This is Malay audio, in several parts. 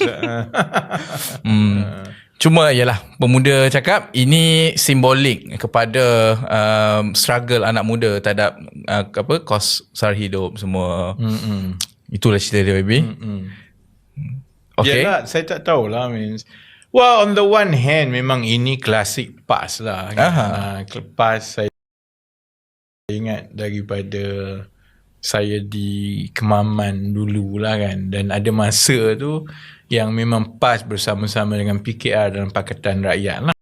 hmm. Cuma ialah pemuda cakap ini simbolik kepada um, struggle anak muda terhadap uh, apa kos sara hidup semua. Mm-mm. Itulah cerita dia baby. Mm. Okay. Yalah, saya tak tahulah means. Well, on the one hand memang ini klasik PAS lah. Kan? Aha. Uh, PAS saya ingat daripada saya di Kemaman dulu lah kan. Dan ada masa tu yang memang PAS bersama-sama dengan PKR dalam Pakatan Rakyat lah.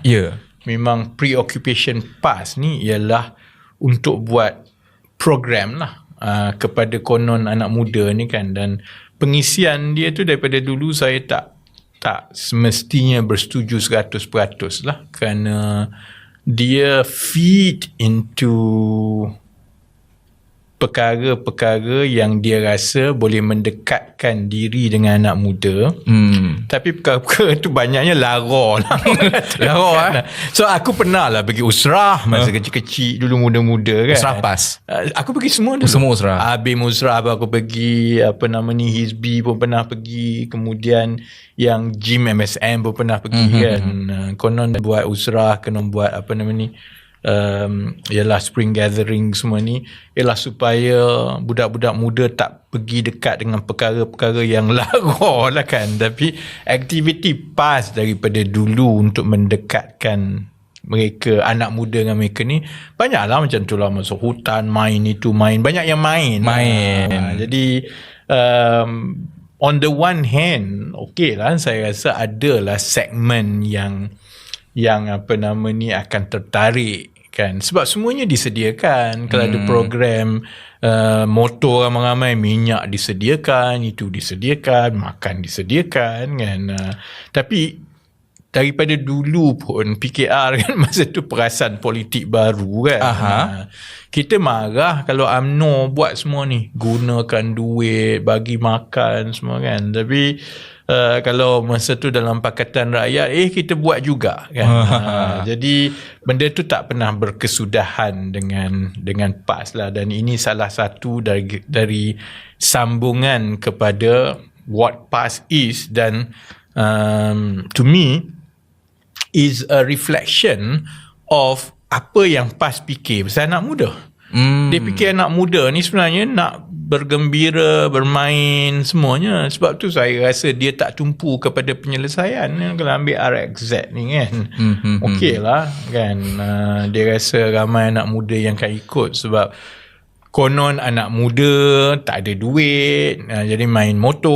Ya. Yeah. Memang preoccupation PAS ni ialah untuk buat program lah uh, kepada konon anak muda ni kan dan pengisian dia tu daripada dulu saya tak tak semestinya bersetuju 100% lah kerana dia feed into perkara-perkara yang dia rasa boleh mendekatkan diri dengan anak muda Hmm. tapi perkara-perkara tu banyaknya lara lah. Lara, eh? So aku pernah lah pergi usrah masa kecil-kecil dulu muda-muda kan. Usrah PAS? Uh, aku pergi semua dulu. Semua usrah? Abim usrah aku pergi, apa nama ni, Hizbi pun pernah pergi. Kemudian yang Jim MSM pun pernah pergi Mhm, kan. Uh, konon buat usrah, kena buat apa nama ni, um, ialah spring gathering semua ni ialah supaya budak-budak muda tak pergi dekat dengan perkara-perkara yang lara lah kan. Tapi aktiviti PAS daripada dulu untuk mendekatkan mereka anak muda dengan mereka ni banyaklah macam tu lah. Masuk hutan main itu main. Banyak yang main. Main. Ah, jadi um, on the one hand okey lah saya rasa adalah segmen yang yang apa nama ni akan tertarik kan? Sebab semuanya disediakan. Kalau ada program uh, motor ramai-ramai minyak disediakan itu disediakan makan disediakan kan? Uh, tapi daripada dulu pun PKR kan masa tu perasan politik baru kan. Aha. Ha. Kita marah kalau AMNO buat semua ni. Gunakan duit, bagi makan semua kan. Tapi uh, kalau masa tu dalam Pakatan Rakyat, eh kita buat juga kan. ha. Jadi benda tu tak pernah berkesudahan dengan dengan PAS lah. Dan ini salah satu dari, dari sambungan kepada what PAS is dan um, to me is a reflection of apa yang PAS fikir pasal anak muda. Hmm. Dia fikir anak muda ni sebenarnya nak bergembira, bermain semuanya. Sebab tu saya rasa dia tak tumpu kepada penyelesaian kalau ambil RXZ ni kan. Hmm, hmm, Okey lah kan. Uh, dia rasa ramai anak muda yang akan ikut sebab konon anak muda tak ada duit uh, jadi main motor